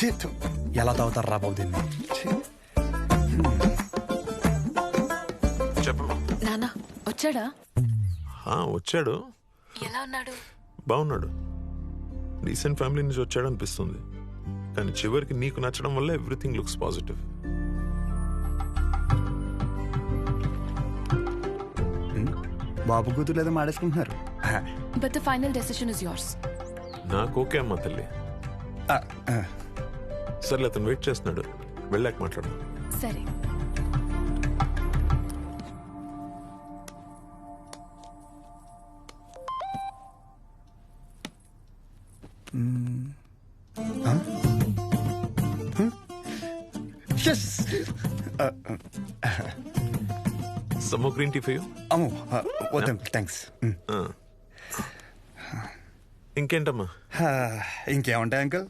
ఎలా తాగుతారు రా బాబు దీన్ని? నానా వచ్చాడా? వచ్చాడు. ఎలా ఉన్నాడు? బాగున్నాడు. రీసెంట్ ఫ్యామిలీ నుంచి వచ్చాడు అనిపిస్తుంది కానీ చివరికి నీకు నచ్చడం వల్ల ఎవ్రీథింగ్ లుక్స్ పాజిటివ్. బాబు కూతురు ఏదో మాడేసుకుంటున్నారు? But the final decision is yours నాకు ఓకే అమ్మా తల్లి. ఆ, ఆ. సర్లే అతను వెయిట్ చేస్తున్నాడు. వెళ్ళాక మాట్లాడు సరే. Yes! ఆ, ఆ, సమ్మో గ్రీన్ టీ ఫైవ్ అమ్మో ఆ, వద్దు థ్యాంక్స్ ఇంకేంటమ్మా? ఇంకేముంటాయి అంకుల్